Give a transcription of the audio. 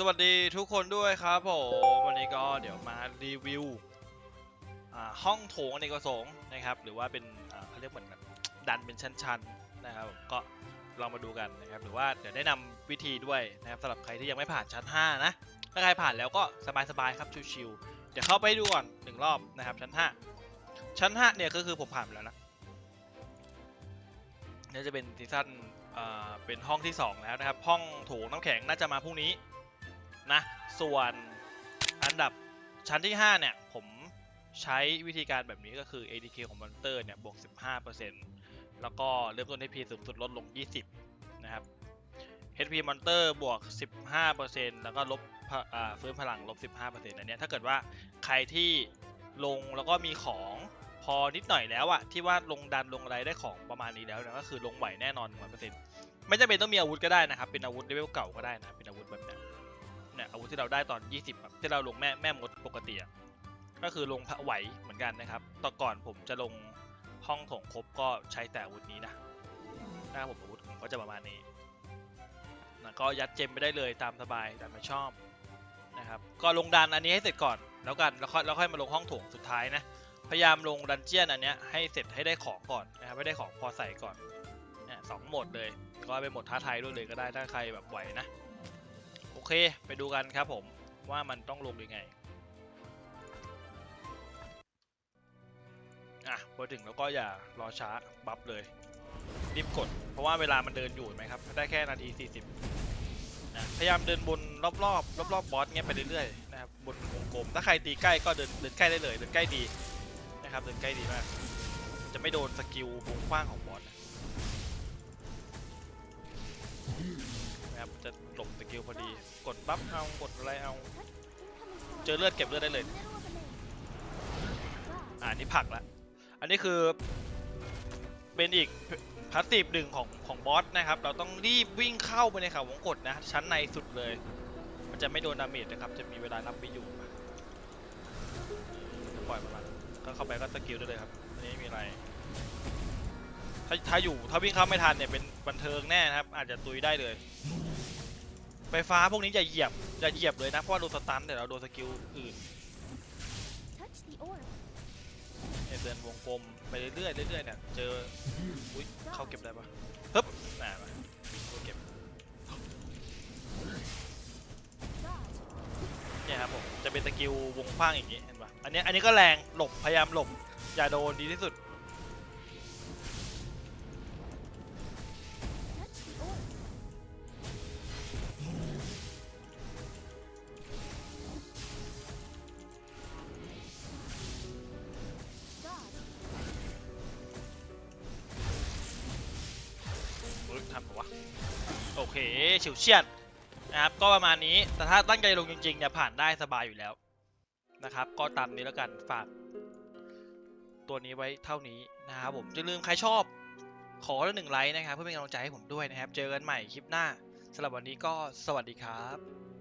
สวัสดีทุกคนด้วยครับผมวันนี้ก็เดี๋ยวมารีวิวห้องโถงอเนกประสงค์นะครับ หรือว่าเป็นเขาเรียกเหมือนแบบดันเป็นชั้นๆนะครับก็ลองมาดูกันนะครับ หรือว่าเดี๋ยวแนะนำวิธีด้วยนะครับสำหรับใครที่ยังไม่ผ่านชั้น 5 นะ ถ้าใครผ่านแล้วก็สบายๆครับชิวๆเดี๋ยวเข้าไปดูก่อนหนึ่งรอบนะครับ ชั้น 5 ชั้น 5 เนี่ยก็คือผมผ่านไปแล้วนะนี่จะเป็นซีซั่นเป็นห้องที่ 2 แล้วนะครับ ห้องโถงน้ำแข็งน่าจะมาพรุ่งนี้ นะส่วนอันดับชั้นที่ 5 เนี่ย ผมใช้วิธีการแบบนี้ก็คือ ADK ของมอนเตอร์เนี่ยบวก 15%แล้วก็เริ่มต้น HP สูงสุดลดลง 20 นะครับ HP มอนเตอร์บวก 15%แล้วก็ลบฟื้นพลังลบ 15%อันเนี้ยถ้าเกิดว่าใครที่ลงแล้วก็มีของพอนิดหน่อยแล้วอะที่ว่าลงดันลงอะไรได้ของประมาณนี้แล้วนี่ยก็คือลงไหวแน่นอน100%ไม่จำเป็นต้องมีอาวุธก็ได้นะครับ เป็นอาวุธเลเวลเก่าก็ได้นะเป็นอาวุธแบบนี้ เนี่ยอาวุธที่เราได้ตอน 20แบบที่เราลงแม่แม่มดปกติอะก็คือลงพระไหวเหมือนกันนะครับต่อก่อนผมจะลงห้องถงครบก็ใช้แต่อาวุธนี้นะหนะครับผมอาวุธผมก็จะประมาณนี้นะก็ยัดเจมไปได้เลยตามสบายแตามมาชอบนะครับก็ลงดันอันนี้ให้เสร็จก่อนแล้วกันแล้วค่อยแล้วค่อยมาลงห้องถงสุดท้ายนะพยายามลงดันเจียนอันเนี้ยให้เสร็จให้ได้ของก่อนนะครับให้ได้ของพอใส่ก่อนนี่สองหมดเลยก็เป็นหมดท้าทายด้วยเลยก็ได้ถ้าใครแบบไหวนะ เค ไปดูกันครับผมว่ามันต้องลงยังไง อะพอถึงแล้วก็อย่ารอช้าบัฟเลยรีบกด เพราะว่าเวลามันเดินอยู่ไหมครับ ได้แค่นาที 40นะพยายามเดินบนรอบๆรอบๆบบอสเงี้ยไปเรื่อยๆนะครับบนวงกลม ถ้าใครตีใกล้ก็เดินเดินใกล้ได้เลย เดินใกล้ดีนะครับ เดินใกล้ดีมาก จะไม่โดนสกิลวงกว้างของบอสนะครับจะหลบ กิลพอดี กดบัฟเอา กดอะไรเอา เจอเลือดเก็บเลือดได้เลย อ่านี่ผักละ อันนี้คือ เป็นอีกพาสซีฟหนึ่งของของบอสนะครับ เราต้องรีบวิ่งเข้าไปในเขาวงกดนะ ชั้นในสุดเลย มันจะไม่โดนดาเมจนะครับ จะมีเวลานับวิอยู่ปล่อยมันก็เข้าไปก็สกิลได้เลยครับอันนี้ไม่มีอะไรถ้าถ้าอยู่ถ้าวิ่งเข้าไม่ทันเนี่ยเป็นบันเทิงแน่นะครับ อาจจะตุยได้เลย ไฟฟ้าพวกนี้อย่าเหยียบอย่าเหยียบเลยนะเพราะว่าโดนสตันแต่เราโดนสกิลอื่น Touch the orb. เนี่ยเดินวงกลมไปเรื่อยๆเรื่อยๆเนี่ยเจออุ้ยเข้าเก็บได้ปะฮึบน่ามาเข้าเก็บ Dodge. เนี่ยครับผมจะเป็นสกิลวงกว้างอย่างนี้เห็นปะอันนี้อันนี้ก็แรงหลบพยายามหลบอย่าโดนดีที่สุด ปะวะโอเคเฉียวเฉียดนะครับก็ประมาณนี้แต่ถ้าตั้งใจลงจริงๆเนี่ยผ่านได้สบายอยู่แล้วนะครับ ก็ตามนี้แล้วกันฝากตัวนี้ไว้เท่านี้นะครับผมอย่าลืมใครชอบขอละหนึ่งไลค์นะครับ เพื่อเป็นกำลังใจให้ผมด้วยนะครับ เจอกันใหม่คลิปหน้าสำหรับวันนี้ก็สวัสดีครับ